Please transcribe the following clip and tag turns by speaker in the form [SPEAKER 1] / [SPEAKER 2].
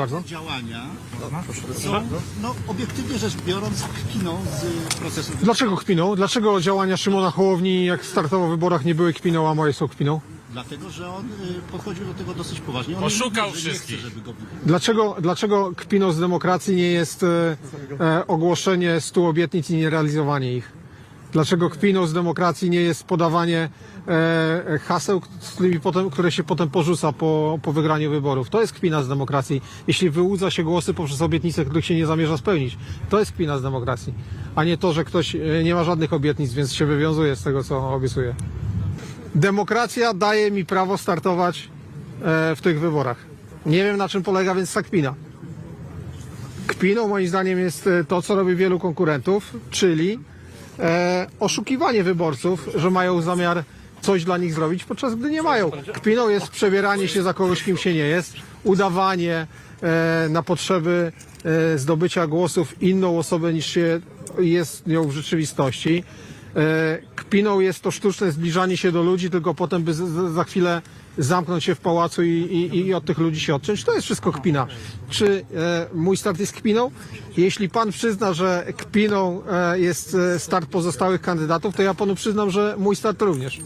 [SPEAKER 1] bardzo.
[SPEAKER 2] Działania są, no, obiektywnie rzecz biorąc, kpiną z procesu
[SPEAKER 1] Dlaczego kpiną? Dlaczego działania Szymona Hołowni, jak startował w wyborach, nie były kpiną, a moje są kpiną?
[SPEAKER 2] Dlatego, że on y, podchodził do tego dosyć poważnie. On
[SPEAKER 3] Oszukał
[SPEAKER 2] mówi, że nie
[SPEAKER 3] wszystkich.
[SPEAKER 2] chce, żeby go
[SPEAKER 1] Dlaczego, dlaczego kpiną z demokracji nie jest e, e, ogłoszenie stu obietnic i nierealizowanie ich? Dlaczego kpiną z demokracji nie jest podawanie e, haseł, potem, które się potem porzuca po, po wygraniu wyborów? To jest kpina z demokracji. Jeśli wyłudza się głosy poprzez obietnice, których się nie zamierza spełnić, to jest kpina z demokracji. A nie to, że ktoś e, nie ma żadnych obietnic, więc się wywiązuje z tego, co obiecuje. Demokracja daje mi prawo startować e, w tych wyborach. Nie wiem na czym polega więc ta kpina. Kpiną moim zdaniem jest e, to, co robi wielu konkurentów, czyli e, oszukiwanie wyborców, że mają zamiar coś dla nich zrobić, podczas gdy nie mają. Kpiną jest przebieranie się za kogoś, kim się nie jest, udawanie e, na potrzeby e, zdobycia głosów inną osobę niż się jest nią w rzeczywistości. E, Kpiną jest to sztuczne zbliżanie się do ludzi, tylko potem by za chwilę zamknąć się w pałacu i, i, i od tych ludzi się odciąć. To jest wszystko kpina. Czy e, mój start jest kpiną? Jeśli pan przyzna, że kpiną e, jest start pozostałych kandydatów, to ja panu przyznam, że mój start również.